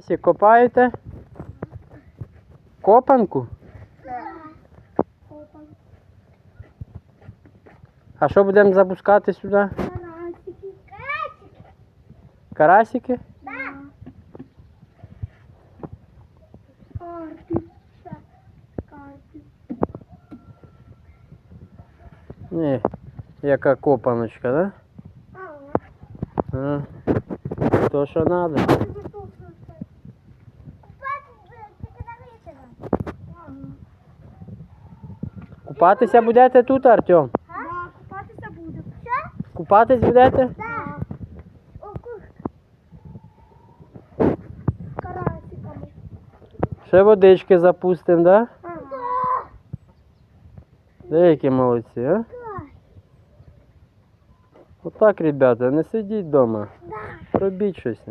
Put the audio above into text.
Всі Копаєте? Копанку? Опа. А що будемо запускати сюди? Карасики. Ні. Яка копаночка, да? А. То, що треба. Купатися будете тут, Артем? Да, купатися буде. Що? Купатись будете? Да. Карасиками. Ще водички запустимо, да? Ага. Деякі молодці, а? Да. Отак, ребята, не сидіть вдома. Да. Робіть щось.